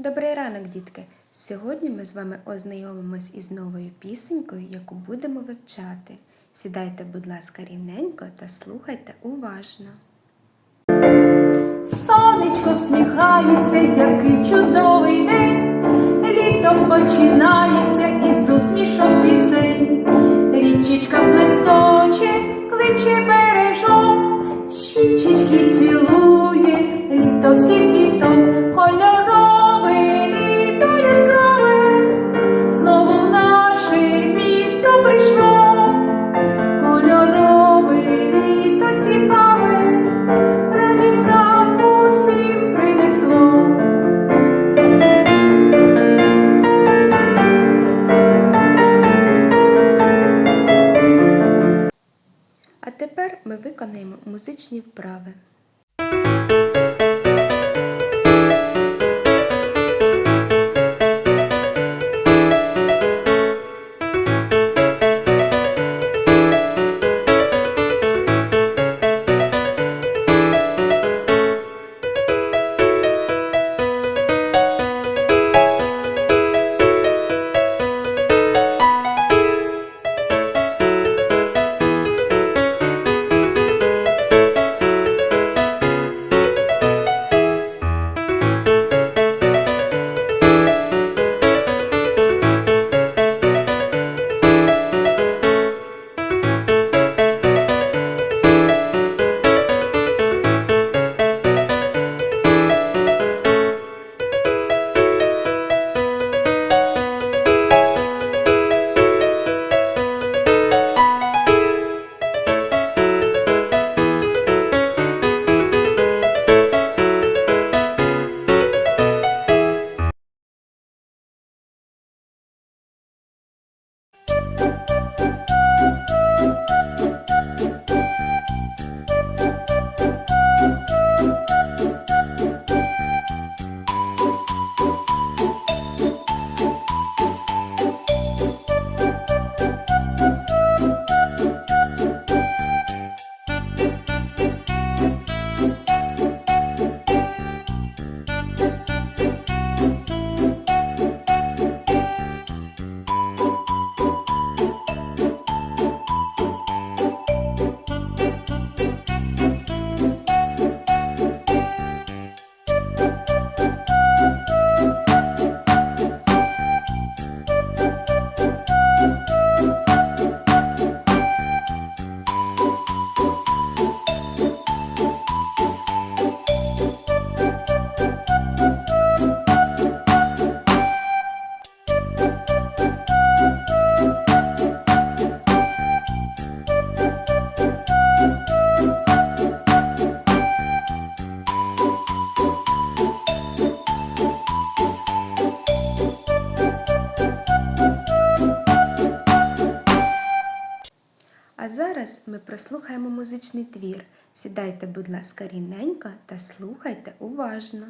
Добрий ранок, дітки! Сьогодні ми з вами ознайомимось із новою пісенькою, яку будемо вивчати. Сідайте, будь ласка, рівненько та слухайте уважно. Сонечко всміхається, який чудовий день. Літом починається із усмішок пісень. Річечка блискоче, кличе музичні вправи. А зараз ми прослухаємо музичний твір. Сідайте, будь ласка, рівненько та слухайте уважно.